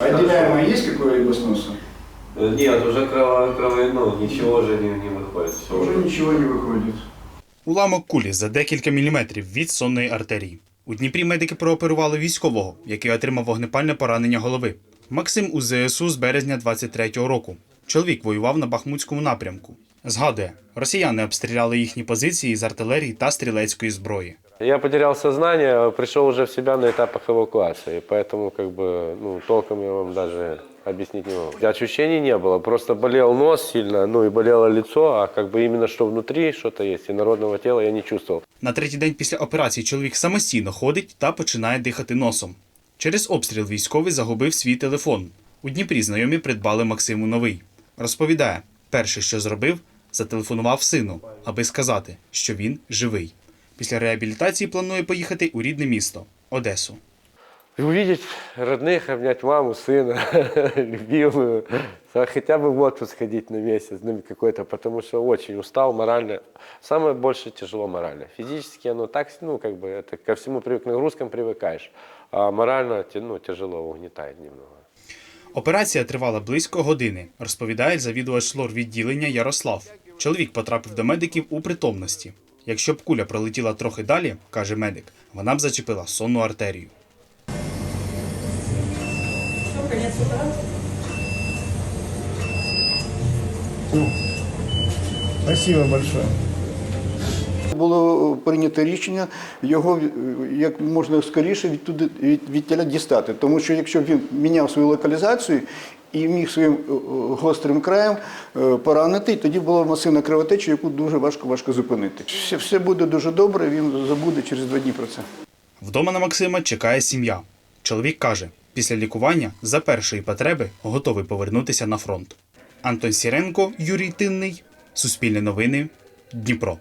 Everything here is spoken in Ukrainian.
Отделяемое есть какое-либо с носа? Э, Нет, уже крово, крово, ну, ничего уже не, не выходит. Все Уже ничего не выходит. Уламок кулі за декілька міліметрів від сонної артерії. У Дніпрі медики прооперували військового, який отримав вогнепальне поранення голови. Максим у ЗСУ з березня 23-го року. Чоловік воював на Бахмутському напрямку. Згадує, росіяни обстріляли їхні позиції з артилерії та стрілецької зброї. Я потерял сознание, пришел уже в себя на этапах эвакуации, поэтому как бы ну, толком я вам даже объяснить не могу. Ощущений не было, просто болел нос сильно, ну и болело лицо, а как бы именно что внутри что-то есть, и народного тела я не чувствовал. На третій день після операції чоловік самостійно ходить та починає дихати носом. Через обстріл військовий загубив свій телефон. У Дніпрі знайомі придбали Максиму новий. Розповідає, перше, що зробив, зателефонував сину, аби сказати, що він живий. Після реабілітації планує поїхати у рідне місто Одесу. И увидеть родных, обнять маму, сына, любимую, а хотя бы в отпуск сходить на месяц, ну какой-то, потому что очень устал морально. Самое больше тяжело морально. Физически оно так, ну как бы это ко всему привык, к нагрузкам привыкаешь, а морально те- ну, тяжело, угнетает немного. Операція тривала близько години, розповідає завідувач лор відділення Ярослав. Чоловік потрапив до медиків у притомності. Якщо б куля пролетіла трохи далі, каже медик, вона б зачепила сонну артерію. Спасибо большое. Було прийнято рішення його е, як можна скоріше відтуди від, відтіля дістати. Тому що якщо він міняв свою локалізацію і міг своїм е, е, гострим краєм поранити, тоді була масивна кровотеча, яку дуже важко важко зупинити. Все, все буде дуже добре, він забуде через два дні про це. Вдома на Максима чекає сім'я. Чоловік каже, після лікування за першої потреби готовий повернутися на фронт. Антон Сіренко, Юрій Тинний, Суспільне новини, Дніпро.